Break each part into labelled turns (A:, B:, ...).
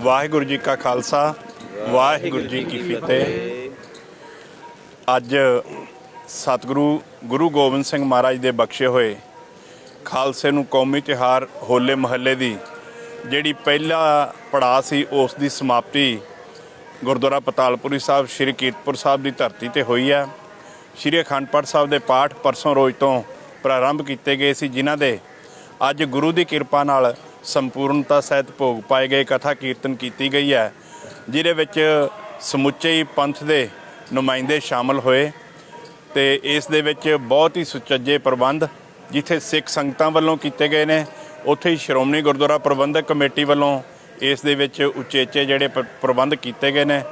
A: ਵਾਹਿਗੁਰੂ ਜੀ ਕਾ ਖਾਲਸਾ, ਵਾਹਿਗੁਰੂ ਜੀ ਕੀ ਫਤਿਹ। ਅੱਜ ਸਤਿਗੁਰੂ ਗੁਰੂ ਗੋਬਿੰਦ ਸਿੰਘ ਮਹਾਰਾਜ ਦੇ ਬਖਸ਼ੇ ਹੋਏ ਖਾਲਸੇ ਨੂੰ ਕੌਮੀ ਤਿਉਹਾਰ ਹੋਲੇ ਮਹੱਲੇ ਦੀ, ਜਿਹੜੀ ਪਹਿਲਾ ਪੜਾਅ ਸੀ, ਉਸ ਦੀ ਸਮਾਪਤੀ ਗੁਰਦੁਆਰਾ ਪਤਾਲਪੁਰੀ ਸਾਹਿਬ, ਸ੍ਰੀ ਕੀਰਤਪੁਰ ਸਾਹਿਬ ਦੀ ਧਰਤੀ ਤੇ ਹੋਈ ਹੈ। ਸ੍ਰੀ ਅਖੰਡ ਪਾਠ ਸਾਹਿਬ ਦੇ ਪਾਠ ਪਰਸੋਂ ਰੋਜ਼ ਤੋਂ ਪ੍ਰਾਰੰਭ ਕੀਤੇ ਗਏ ਸੀ, ਜਿਨ੍ਹਾਂ ਦੇ ਅੱਜ ਗੁਰੂ ਦੀ ਕਿਰਪਾ ਨਾਲ ਸੰਪੂਰਨਤਾ ਸਹਿਤ ਭੋਗ ਪਾਏ ਗਏ, ਕਥਾ ਕੀਰਤਨ ਕੀਤੀ ਗਈ ਹੈ, ਜਿਹਦੇ ਵਿੱਚ ਸਮੁੱਚੇ ਹੀ ਪੰਥ ਦੇ ਨੁਮਾਇੰਦੇ ਸ਼ਾਮਲ ਹੋਏ ਤੇ ਇਸ ਦੇ ਵਿੱਚ ਬਹੁਤ ਹੀ ਸੁਚੱਜੇ ਪ੍ਰਬੰਧ, ਜਿੱਥੇ ਸਿੱਖ ਸੰਗਤਾਂ ਵੱਲੋਂ ਕੀਤੇ ਗਏ ਨੇ, ਉੱਥੇ ਹੀ ਸ਼੍ਰੋਮਣੀ ਗੁਰਦੁਆਰਾ ਪ੍ਰਬੰਧਕ ਕਮੇਟੀ ਵੱਲੋਂ ਇਸ ਦੇ ਵਿੱਚ ਉਚੇਚੇ ਜਿਹੜੇ ਪ- ਪ੍ਰਬੰਧ ਕੀਤੇ ਗਏ ਨੇ।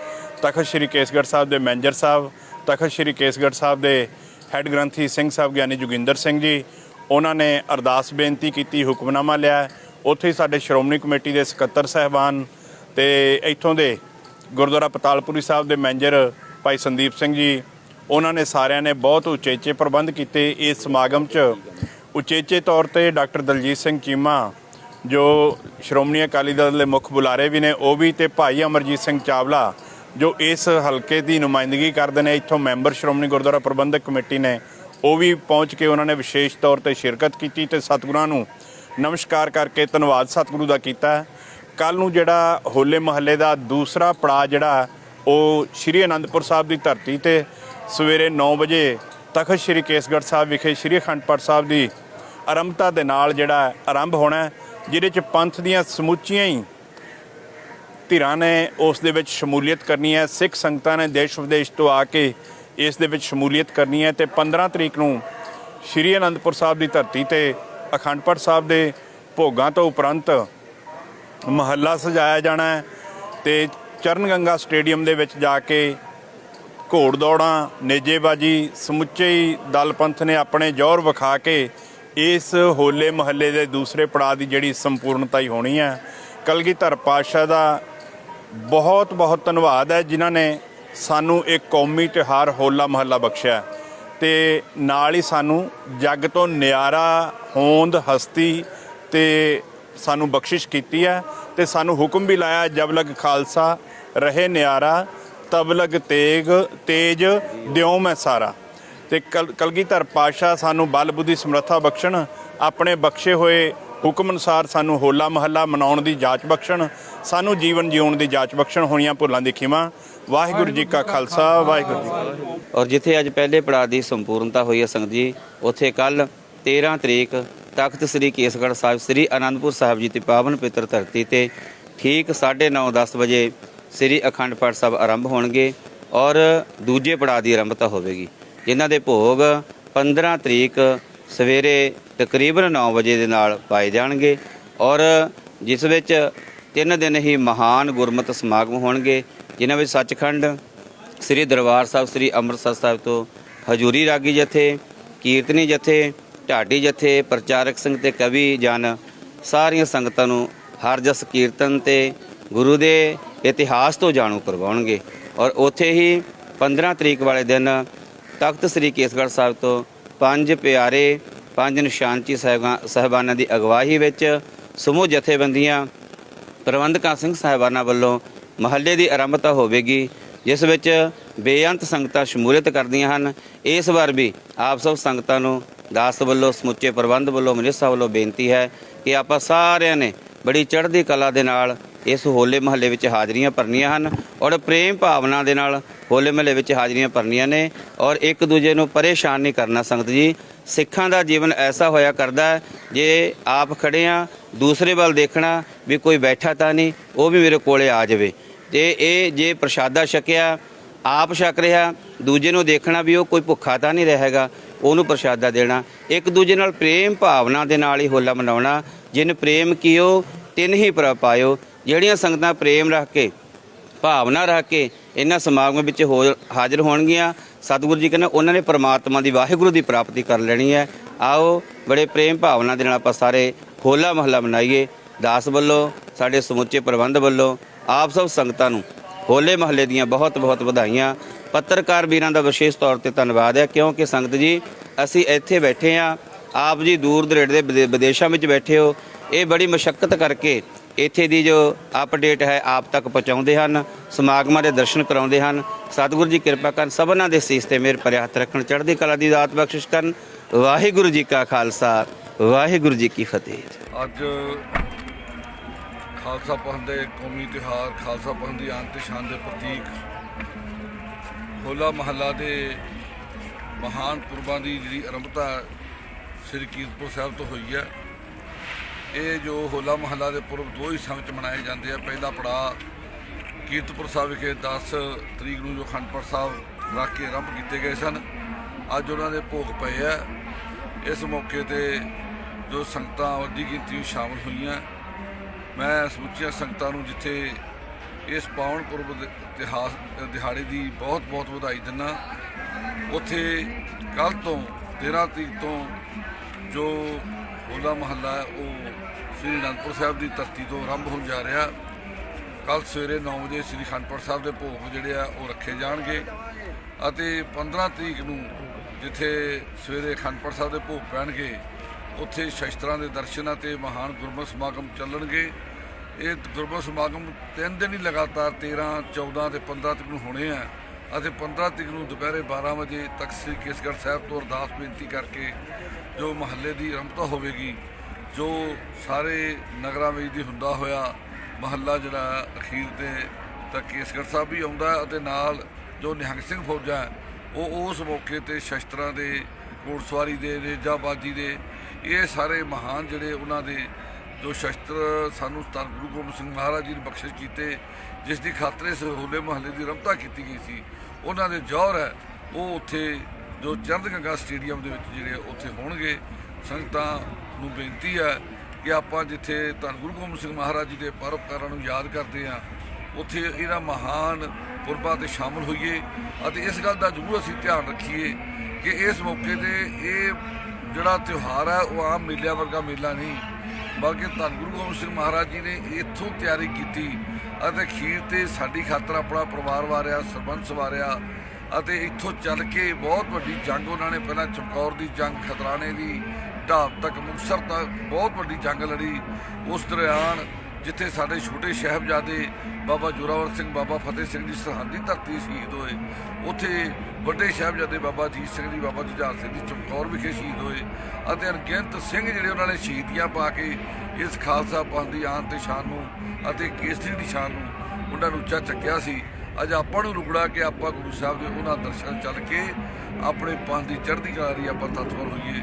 A: ਤਖਤ ਸ੍ਰੀ ਕੇਸਗੜ੍ਹ ਸਾਹਿਬ ਦੇ ਮੈਨੇਜਰ ਸਾਹਿਬ, ਤਖਤ ਸ੍ਰੀ ਕੇਸਗੜ੍ਹ ਸਾਹਿਬ ਦੇ ਹੈੱਡ ਗ੍ਰੰਥੀ ਸਿੰਘ ਸਾਹਿਬ ਗਿਆਨੀ ਜੋਗਿੰਦਰ ਸਿੰਘ ਜੀ, ਉਹਨਾਂ ਨੇ ਅਰਦਾਸ ਬੇਨਤੀ ਕੀਤੀ, ਹੁਕਮਨਾਮਾ ਲਿਆ ਉੱਥੇ ਹੀ ਸਾਡੇ ਸ਼੍ਰੋਮਣੀ ਕਮੇਟੀ ਦੇ ਸਕੱਤਰ ਸਹਿਬਾਨ ਤੇ ਇੱਥੋਂ ਦੇ ਗੁਰਦੁਆਰਾ ਪਤਾਲਪੁਰੀ ਸਾਹਿਬ ਦੇ ਮੈਨੇਜਰ ਭਾਈ ਸੰਦੀਪ ਸਿੰਘ ਜੀ, ਉਹਨਾਂ ਨੇ ਸਾਰਿਆਂ ਨੇ ਬਹੁਤ ਉਚੇਚੇ ਪ੍ਰਬੰਧ ਕੀਤੇ ਇਸ ਸਮਾਗਮ 'ਚ। ਉਚੇਚੇ ਤੌਰ ਤੇ ਡਾਕਟਰ ਦਲਜੀਤ ਸਿੰਘ ਚੀਮਾ, ਜੋ ਸ਼੍ਰੋਮਣੀ ਅਕਾਲੀ ਦਲ ਦੇ ਮੁੱਖ ਬੁਲਾਰੇ ਵੀ ਨੇ, ਉਹ ਵੀ ਤੇ ਭਾਈ ਅਮਰਜੀਤ ਸਿੰਘ ਚਾਵਲਾ, ਜੋ ਇਸ ਹਲਕੇ ਦੀ ਨੁਮਾਇੰਦਗੀ ਕਰਦੇ ਨੇ, ਇੱਥੋਂ ਮੈਂਬਰ ਸ਼੍ਰੋਮਣੀ ਗੁਰਦੁਆਰਾ ਪ੍ਰਬੰਧਕ ਕਮੇਟੀ ਨੇ, ਉਹ ਵੀ ਪਹੁੰਚ ਕੇ ਉਹਨਾਂ ਨੇ ਵਿਸ਼ੇਸ਼ ਤੌਰ ਤੇ ਸ਼ਿਰਕਤ ਕੀਤੀ ਤੇ ਸਤਿਗੁਰਾਂ ਨੂੰ ਨਮਸਕਾਰ ਕਰਕੇ ਧੰਨਵਾਦ ਸਤਿਗੁਰੂ ਦਾ ਕੀਤਾ ਕੱਲ ਨੂੰ ਜਿਹੜਾ ਹੋਲੇ ਮਹੱਲੇ ਦਾ ਦੂਸਰਾ ਪੜਾਅ ਜਿਹੜਾ ਉਹ ਸ਼੍ਰੀ ਅਨੰਦਪੁਰ ਸਾਹਿਬ ਦੀ ਧਰਤੀ ਤੇ ਸਵੇਰੇ 9 ਵਜੇ ਤਖਤ ਸ਼੍ਰੀ ਕੇਸਗੜ੍ਹ ਸਾਹਿਬ ਵਿਖੇ ਸ਼੍ਰੀ ਅਖੰਡ ਪਾਠ ਸਾਹਿਬ ਦੀ ਆਰੰਭਤਾ ਦੇ ਨਾਲ ਜਿਹੜਾ ਆਰੰਭ ਹੋਣਾ ਜਿਹਦੇ ਚ ਪੰਥ ਦੀਆਂ ਸਮੁੱਚੀਆਂ ਹੀ ਧਿਰਾਂ ਨੇ ਉਸ ਦੇ ਵਿੱਚ ਸ਼ਮੂਲੀਅਤ ਕਰਨੀ ਹੈ। ਸਿੱਖ ਸੰਗਤਾਂ ਨੇ ਦੇਸ਼ ਵਿਦੇਸ਼ ਤੋਂ ਆ ਕੇ ਇਸ ਦੇ ਵਿੱਚ ਸ਼ਮੂਲੀਅਤ ਕਰਨੀ ਹੈ ਤੇ 15 ਤਰੀਕ ਨੂੰ ਸ਼੍ਰੀ ਅਨੰਦਪੁਰ ਸਾਹਿਬ ਦੀ ਧਰਤੀ ਤੇ ਅਖੰਡ ਸਾਹਿਬ ਦੇ ਭੋਗਾਂ ਤੋਂ ਉਪਰੰਤ ਮਹੱਲਾ ਸਜਾਇਆ ਜਾਣਾ ਹੈ ਤੇ ਚਰਨ ਗੰਗਾ ਸਟੇਡੀਅਮ ਦੇ ਵਿੱਚ ਜਾ ਕੇ ਘੋੜ ਦੌੜਾਂ, ਨੇਜੇਬਾਜੀ, ਸਮੁੱਚੇ ਹੀ ਦਲ ਪੰਥ ਨੇ ਆਪਣੇ ਜ਼ੋਰ ਵਿਖਾ ਕੇ ਇਸ ਹੋਲੇ ਮਹੱਲੇ ਦੇ ਦੂਸਰੇ ਪੜਾਅ ਦੀ ਜਿਹੜੀ ਸੰਪੂਰਨਤਾ ਹੀ ਹੋਣੀ ਹੈ, ਕਲਗੀਧਰ ਪਾਤਸ਼ਾਹ ਦਾ ਬਹੁਤ ਬਹੁਤ ਧੰਨਵਾਦ ਹੈ ਜਿਨ੍ਹਾਂ ਨੇ ਸਾਨੂੰ ਇੱਕ ਕੌਮੀ ਤਿਉਹਾਰ ਹੋਲਾ ਮਹੱਲਾ ਬਖਸ਼ਿਆ ਤੇ ਨਾਲ ਹੀ ਸਾਨੂੰ ਜੱਗ ਤੋਂ ਨਿਆਰਾ, ਹੋਂਦ, ਹਸਤੀ ਤੇ ਸਾਨੂੰ ਬਖਸ਼ਿਸ਼ ਕੀਤੀ ਹੈ ਤੇ ਸਾਨੂੰ ਹੁਕਮ ਵੀ ਲਾਇਆ ਜਬ ਲਗ ਖਾਲਸਾ, ਰਹੇ ਨਿਆਰਾ, ਤਬ ਲਗ ਤੇਗ, ਤੇਜ ਦਿਉ ਮੈਂ ਸਾਰਾ। ਤੇ ਕਲ- ਕਲਗੀਧਰ ਪਾਸ਼ਾ ਸਾਨੂੰ ਬਲ, ਬੁੱਧੀ, ਸਮਰੱਥਾ ਬਖਸ਼ਣ, ਆਪਣੇ ਬਖਸ਼ੇ ਹੋਏ ਹੁਕਮ ਅਨੁਸਾਰ ਸਾਨੂੰ ਹੋਲਾ ਮਹੱਲਾ ਮਨਾਉਣ ਦੀ ਜਾਂਚ ਬਖਸ਼ਣ, ਸਾਨੂੰ ਜੀਵਨ ਜਿਉਣ ਦੀ ਜਾਂਚ ਬਖਸ਼ਣ ਹੋਈਆਂ ਭੁੱਲਾਂ ਦੀ ਖਿਮਾ। ਵਾਹਿਗੁਰੂ ਜੀ ਕਾ ਖਾਲਸਾ, ਵਾਹਿਗੁਰੂ ਜੀ ਕੀ ਫਤਿਹ।
B: ਔਰ ਜਿੱਥੇ ਅੱਜ ਪਹਿਲੇ ਪੜਾਅ ਦੀ ਸੰਪੂਰਨਤਾ ਹੋਈ ਹੈ ਸੰਗਤ ਜੀ, ਉੱਥੇ ਕੱਲ 13 ਤਰੀਕ ਤਖਤ ਸ੍ਰੀ ਕੇਸਗੜ੍ਹ ਸਾਹਿਬ, ਸ੍ਰੀ ਅਨੰਦਪੁਰ ਸਾਹਿਬ ਜੀ ਦੀ ਪਾਵਨ ਪਿੱਤਰ ਧਰਤੀ ਤੇ ਠੀਕ 9:30 10 ਵਜੇ ਸ੍ਰੀ ਅਖੰਡ ਪਾਠ ਸਾਹਿਬ ਆਰੰਭ ਹੋਣਗੇ ਔਰ ਦੂਜੇ ਪੜਾਅ ਦੀ ਆਰੰਭਤਾ ਹੋਵੇਗੀ। ਜਿਨ੍ਹਾਂ ਦੇ ਭੋਗ 15 ਤਰੀਕ ਸਵੇਰੇ ਤਕਰੀਬਨ 9 ਵਜੇ ਦੇ ਨਾਲ ਪਾਏ ਜਾਣਗੇ ਔਰ ਜਿਸ ਵਿੱਚ ਤਿੰਨ ਦਿਨ ਹੀ ਮਹਾਨ ਗੁਰਮਤਿ ਸਮਾਗਮ ਹੋਣਗੇ, ਜਿਨ੍ਹਾਂ ਵਿੱਚ ਸੱਚਖੰਡ ਸ੍ਰੀ ਦਰਬਾਰ ਸਾਹਿਬ, ਸ੍ਰੀ ਅੰਮ੍ਰਿਤਸਰ ਸਾਹਿਬ ਤੋਂ ਹਜੂਰੀ ਰਾਗੀ ਜਥੇ, ਕੀਰਤਨੀ ਜਥੇ, ਢਾਡੀ ਜਥੇ, ਪ੍ਰਚਾਰਕ ਸਿੰਘ ਤੇ ਕਵੀ, ਜਨ ਸਾਰੀਆਂ ਸੰਗਤਾਂ ਨੂੰ ਹਰ ਜਸ ਕੀਰਤਨ ਤੇ ਗੁਰੂ ਦੇ ਇਤਿਹਾਸ ਤੋਂ ਜਾਣੂ ਕਰਵਾਉਣਗੇ ਔਰ ਉੱਥੇ ਹੀ 15 ਤਰੀਕ ਵਾਲੇ ਦਿਨ ਤਖਤ ਸ੍ਰੀ ਕੇਸਗੜ੍ਹ ਸਾਹਿਬ ਤੋਂ ਪੰਜ ਪਿਆਰੇ ਪੰਜ ਨਿਸ਼ਾਨਚੀ ਸਾਹਿਬਾਂ, ਸਾਹਿਬਾਨਾਂ ਦੀ ਅਗਵਾਈ ਵਿੱਚ ਸਮੂਹ ਜਥੇਬੰਦੀਆਂ, ਪ੍ਰਬੰਧਕਾਂ ਸਿੰਘ ਸਾਹਿਬਾਨਾਂ ਵੱਲੋਂ ਮਹੱਲੇ ਦੀ ਆਰੰਭਤਾ ਹੋਵੇਗੀ, ਜਿਸ ਵਿੱਚ ਬੇਅੰਤ ਸੰਗਤਾਂ ਸ਼ਮੂਲੀਅਤ ਕਰਦੀਆਂ ਹਨ। ਇਸ ਵਾਰ ਵੀ ਆਪ ਸਭ ਸੰਗਤਾਂ ਨੂੰ ਦਾਸ ਵੱਲੋਂ ਸਮੁੱਚੇ ਪ੍ਰਬੰਧ ਵੱਲੋਂ, ਮਨਿਸਾ ਵੱਲੋਂ ਬੇਨਤੀ ਹੈ ਕਿ ਆਪਾਂ ਸਾਰਿਆਂ ਨੇ ਬੜੀ ਚੜ੍ਹਦੀ ਕਲਾ ਦੇ ਨਾਲ ਇਸ ਹੋਲੇ ਮਹੱਲੇ ਵਿੱਚ ਹਾਜ਼ਰੀਆਂ ਭਰਨੀਆਂ ਹਨ ਔਰ ਪ੍ਰੇਮ ਭਾਵਨਾ ਦੇ ਨਾਲ ਹੋਲੇ ਮਹੱਲੇ ਵਿੱਚ ਹਾਜ਼ਰੀਆਂ ਭਰਨੀਆਂ ਨੇ ਔਰ ਇੱਕ ਦੂਜੇ ਨੂੰ ਪਰੇਸ਼ਾਨ ਨਹੀਂ ਕਰਨਾ ਸੰਗਤ ਜੀ। ਸਿੱਖਾਂ ਦਾ ਜੀਵਨ ਐਸਾ ਹੋਇਆ ਕਰਦਾ ਜੇ ਆਪ ਖੜੇ ਆ ਦੂਸਰੇ ਵੱਲ ਦੇਖਣਾ ਵੀ ਕੋਈ ਬੈਠਾ ਤਾਂ ਨਹੀਂ, ਉਹ ਵੀ ਮੇਰੇ ਕੋਲੇ ਆ ਜਾਵੇ। ਤੇ ਇਹ ਜੇ ਪ੍ਰਸ਼ਾਦਾ ਛਕਿਆ, ਆਪ ਛਕ ਰਿਹਾ, ਦੂਜੇ ਨੂੰ ਦੇਖਣਾ ਵੀ ਉਹ ਕੋਈ ਭੁੱਖਾ ਤਾਂ ਨਹੀਂ ਰਹੇਗਾ, ਉਹਨੂੰ ਪ੍ਰਸ਼ਾਦਾ ਦੇਣਾ। ਇੱਕ ਦੂਜੇ ਨਾਲ ਪ੍ਰੇਮ ਭਾਵਨਾ ਦੇ ਨਾਲ ਹੀ ਹੋਲਾ ਮਨਾਉਣਾ, ਜਿਨ ਪ੍ਰੇਮ ਕੀਓ, ਤਿਨ ਹੀ ਪ੍ਰਭ ਪਾਇਓ। ਜਿਹੜੀਆਂ ਸੰਗਤਾਂ ਪ੍ਰੇਮ ਰੱਖ ਕੇ, ਭਾਵਨਾ ਰੱਖ ਕੇ ਇਹਨਾਂ ਸਮਾਗਮਾਂ ਵਿੱਚ ਹੋ ਹਾਜ਼ਰ ਹੋਣਗੀਆਂ, ਸਤਿਗੁਰੂ ਜੀ ਕਹਿੰਦੇ ਉਹਨਾਂ ਨੇ ਪ੍ਰਮਾਤਮਾ ਦੀ ਵਾਹਿਗੁਰੂ ਦੀ ਪ੍ਰਾਪਤੀ ਕਰ ਲੈਣੀ ਹੈ। ਆਓ ਬੜੇ ਪ੍ਰੇਮ ਭਾਵਨਾ ਦੇ ਨਾਲ ਆਪਾਂ ਸਾਰੇ ਹੋਲਾ ਮਹੱਲਾ ਮਨਾਈਏ। ਦਾਸ ਵੱਲੋਂ, ਸਾਡੇ ਸਮੁੱਚੇ ਪ੍ਰਬੰਧ ਵੱਲੋਂ, ਆਪ ਸਭ ਸੰਗਤਾਂ ਨੂੰ ਹੋਲੇ ਮਹੱਲੇ ਦੀਆਂ ਬਹੁਤ ਬਹੁਤ ਵਧਾਈਆਂ। ਪੱਤਰਕਾਰ ਵੀਰਾਂ ਦਾ ਵਿਸ਼ੇਸ਼ ਤੌਰ ਤੇ ਧੰਨਵਾਦ ਹੈ, ਕਿਉਂਕਿ ਸੰਗਤ ਜੀ, ਅਸੀਂ ਇੱਥੇ ਬੈਠੇ ਆ ਆਪ ਜੀ ਦੂਰ ਦਰੇਡੇ ਦੇ ਵਿਦੇ- ਵਿਦੇਸ਼ਾਂ ਵਿੱਚ ਬੈਠੇ ਹੋ। ਇਹ ਬੜੀ ਮਸ਼ੱਕਤ ਕਰਕੇ ਇੱਥੇ ਦੀ ਜੋ ਅਪਡੇਟ ਹੈ, ਆਪ ਤੱਕ ਪਹੁੰਚਾਉਂਦੇ ਹਨ, ਸਮਾਗਮਾਂ ਦੇ ਦਰਸ਼ਨ ਕਰਾਉਂਦੇ ਹਨ। ਸਤਿਗੁਰੂ ਜੀ ਕਿਰਪਾ ਕਰਨ ਸਭਨਾਂ ਦੇ ਸੀਸ ਤੇ ਮੇਰ ਭਰਿਆ ਹੱਥ ਰੱਖਣ, ਚੜ੍ਹਦੀ ਕਲਾ ਦੀ ਦਾਤ ਬਖਸ਼ਿਸ਼ ਕਰਨ। ਵਾਹਿਗੁਰੂ ਜੀ ਕਾ ਖਾਲਸਾ, ਵਾਹਿਗੁਰੂ ਜੀ ਕੀ ਫਤਿਹ।
C: ਅੱਜ ਖਾਲਸਾ ਪੰਥ ਦੇ ਕੌਮੀ ਤਿਉਹਾਰ, ਖਾਲਸਾ ਪੰਥ ਦੀ ਆਨ ਸ਼ਾਨ ਦੇ ਪ੍ਰਤੀਕ ਹੋਲਾ ਮਹੱਲਾ ਦੇ ਮਹਾਨ ਪੁਰਬਾਂ ਦੀ ਜਿਹੜੀ ਆਰੰਭਤਾ ਸ੍ਰੀ ਕੀਰਤਪੁਰ ਸਾਹਿਬ ਤੋਂ ਹੋਈ ਹੈ। ਇਹ ਜੋ ਹੋਲਾ ਮਹੱਲਾ ਦੇ ਪੁਰਬ ਦੋ ਹੀ ਸਮੇਂ ਮਨਾਏ ਜਾਂਦੇ ਆ। ਪਹਿਲਾ ਪੜਾਅ ਕੀਰਤਪੁਰ ਸਾਹਿਬ ਵਿਖੇ 10 ਤਰੀਕ ਨੂੰ ਜੋ ਅਖੰਡ ਸਾਹਿਬ ਰੱਖ ਕੇ ਆਰੰਭ ਕੀਤੇ ਗਏ ਸਨ। ਅੱਜ ਉਹਨਾਂ ਦੇ ਭੋਗ ਪਏ ਆ। ਇਸ ਮੌਕੇ ਤੇ ਜੋ ਸੰਗਤਾਂ ਵੱਡੀ ਗਿਣਤੀ ਵਿੱਚ ਸ਼ਾਮਲ ਹੋਈਆਂ। ਮੈਂ ਸਮੁੱਚੀਆਂ ਸੰਗਤਾਂ ਨੂੰ ਜਿੱਥੇ ਇਸ ਪਾਵਨ ਪੁਰਬ ਦੇ ਇਤਿਹਾਸ ਦਿਹਾੜੇ ਦੀ ਬਹੁਤ ਬਹੁਤ ਵਧਾਈ ਦਿੰਦਾ, ਉੱਥੇ ਕੱਲ ਤੋਂ 13 ਤਰੀਕ ਤੋਂ ਜੋ ਹੋਲਾ ਮਹੱਲਾ ਹੈ, ਉਹ ਸ੍ਰੀ ਅਨੰਦਪੁਰ ਸਾਹਿਬ ਦੀ ਧਰਤੀ ਤੋਂ ਆਰੰਭ ਹੋਣ ਜਾ ਰਿਹਾ। ਕੱਲ ਸਵੇਰੇ 9 ਵਜੇ ਸ੍ਰੀ ਅਖੰਡਪੁਰ ਸਾਹਿਬ ਦੇ ਭੋਗ ਜਿਹੜੇ ਆ, ਉਹ ਰੱਖੇ ਜਾਣਗੇ। ਅਤੇ 15 ਤਰੀਕ ਨੂੰ ਜਿੱਥੇ ਸਵੇਰੇ ਅਖੰਡਪੁਰ ਸਾਹਿਬ ਦੇ ਭੋਗ ਪੈਣਗੇ, ਉੱਥੇ ਸ਼ਸਤਰਾਂ ਦੇ ਦਰਸ਼ਨ ਅਤੇ ਮਹਾਨ ਗੁਰਮਤਿ ਸਮਾਗਮ ਚੱਲਣਗੇ। ਇਹ ਗੁਰਮਤਿ ਸਮਾਗਮ ਤਿੰਨ ਦਿਨ ਹੀ ਲਗਾਤਾਰ 13 14 ਤੇ 15 ਤਰੀਕ ਨੂੰ ਹੋਣੇ ਆ। ਅਤੇ 15 ਤਰੀਕ ਨੂੰ ਦੁਪਹਿਰੇ 12 ਵਜੇ ਤੱਕ ਸ੍ਰੀ ਕੇਸਗੜ੍ਹ ਸਾਹਿਬ ਤੋਂ ਅਰਦਾਸ ਬੇਨਤੀ ਕਰਕੇ ਜੋ ਮਹੱਲੇ ਦੀ ਆਰੰਭਤਾ ਹੋਵੇਗੀ ਜੋ ਸਾਰੇ ਨਗਰਾਂ ਵਿੱਚ ਦੀ ਹੁੰਦਾ ਹੋਇਆ ਮਹੱਲਾ ਜਿਹੜਾ ਅਖੀਰ ਤੇ ਤਾਂ ਕੇਸਗੜ੍ਹ ਸਾਹਿਬ ਵੀ ਆਉਂਦਾ ਅਤੇ ਨਾਲ ਜੋ ਨਿਹੰਗ ਸਿੰਘ ਫੌਜਾਂ ਉਹ ਉਸ ਮੌਕੇ ਤੇ ਸ਼ਸਤਰਾਂ ਦੇ, ਘੋੜਸਵਾਰੀ ਦੇ, ਰੇਜਾਬਾਜੀ ਦੇ, ਇਹ ਸਾਰੇ ਮਹਾਨ ਜਿਹੜੇ ਉਹਨਾਂ ਦੇ ਜੋ ਸ਼ਸਤਰ ਸਾਨੂੰ ਧੰਨ ਗੁਰੂ ਗੋਬਿੰਦ ਸਿੰਘ ਮਹਾਰਾਜ ਜੀ ਨੇ ਬਖਸ਼ਿਸ਼ ਕੀਤੇ, ਜਿਸ ਦੀ ਖਾਤਰ ਇਸ ਹੋਲੇ ਮਹੱਲੇ ਦੀ ਆਰੰਭਤਾ ਕੀਤੀ ਗਈ ਸੀ, ਉਹਨਾਂ ਦੇ ਜ਼ੋਹਰ ਹੈ, ਉਹ ਉੱਥੇ ਜੋ ਚੰਦ ਗੰਗਾ ਸਟੇਡੀਅਮ ਦੇ ਵਿੱਚ ਜਿਹੜੇ ਉੱਥੇ ਹੋਣਗੇ, ਸੰਗਤਾਂ ਨੂੰ ਬੇਨਤੀ ਹੈ ਕਿ ਆਪਾਂ ਜਿੱਥੇ ਧੰਨ ਗੁਰੂ ਗੋਬਿੰਦ ਸਿੰਘ ਮਹਾਰਾਜ ਜੀ ਦੇ ਪਰਉਪਕਾਰਾਂ ਨੂੰ ਯਾਦ ਕਰਦੇ ਆ ਉੱਥੇ ਇਹਨਾਂ ਮਹਾਨ ਪੁਰਬਾਂ ਤੇ ਸ਼ਾਮਲ ਹੋਈਏ ਅਤੇ ਇਸ ਗੱਲ ਦਾ ਜ਼ਰੂਰ ਅਸੀਂ ਧਿਆਨ ਰੱਖੀਏ ਕਿ ਇਸ ਮੌਕੇ ਤੇ ਇਹ ਜਿਹੜਾ ਤਿਉਹਾਰ ਹੈ, ਉਹ ਆਮ ਮੇਲਿਆਂ ਵਰਗਾ ਮੇਲਾ ਨਹੀਂ, ਬਲਕਿ ਧੰਨ ਗੁਰੂ ਗੋਬਿੰਦ ਸਿੰਘ ਮਹਾਰਾਜ ਜੀ ਨੇ ਇੱਥੋਂ ਤਿਆਰੀ ਕੀਤੀ ਅਤੇ ਖੀਰ ਤੇ ਸਾਡੀ ਖਾਤਰ ਆਪਣਾ ਪਰਿਵਾਰ ਵਾਰਿਆ, ਸਰਬੰਸ ਵਾਰਿਆ ਅਤੇ ਇੱਥੋਂ ਚੱਲ ਕੇ ਬਹੁਤ ਵੱਡੀ ਜੰਗ ਉਹਨਾਂ ਨੇ, ਪਹਿਲਾਂ ਚਮਕੌਰ ਦੀ ਜੰਗ, ਖਤਰਾਣੇ ਦੀ ਢਾਬ ਤੱਕ ਮੁਕਤਸਰ ਤੱਕ ਬਹੁਤ ਵੱਡੀ ਜੰਗ ਲੜੀ। ਉਸ ਦਰਿਆਨ ਜਿੱਥੇ ਸਾਡੇ ਛੋਟੇ ਸਾਹਿਬਜ਼ਾਦੇ ਬਾਬਾ ਜੋਰਾਵਰ ਸਿੰਘ, ਬਾਬਾ ਫਤਿਹ ਸਿੰਘ ਜੀ ਸਰਹੰਦੀ ਧਰਤੀ ਸ਼ਹੀਦ ਹੋਏ। ਉੱਥੇ ਵੱਡੇ ਸਾਹਿਬਜ਼ਾਦੇ ਬਾਬਾ ਅਜੀਤ ਸਿੰਘ ਜੀ, ਬਾਬਾ ਜੁਝਾਰ ਸਿੰਘ ਜੀ ਚਮਕੌਰ ਵਿਖੇ ਸ਼ਹੀਦ ਹੋਏ ਅਤੇ ਅਣਗਿਣਤ ਸਿੰਘ ਜਿਹੜੇ ਉਹਨਾਂ ਨੇ ਸ਼ਹੀਦੀਆਂ ਪਾ ਕੇ ਇਸ ਖਾਲਸਾ ਪੰਥ ਦੀ ਆਨ ਤੇ ਸ਼ਾਨ ਨੂੰ ਅਤੇ ਕੇਸਰੀ ਦੀ ਸ਼ਾਨ ਨੂੰ ਉਹਨਾਂ ਨੂੰ ਉੱਚਾ ਚੱਕਿਆ ਸੀ। ਅੱਜ ਆਪਾਂ ਨੂੰ ਰੁਕੜਾ ਕਿ ਆਪਾਂ ਗੁਰੂ ਸਾਹਿਬ ਦੇ ਉਹਨਾਂ ਦਰਸ਼ਨ ਚੱਲ ਕੇ ਆਪਣੇ ਪੰਥ ਦੀ ਚੜ੍ਹਦੀ ਕਲਾ ਦੀ ਆਪਾਂ ਤਤਪਰ ਹੋਈਏ।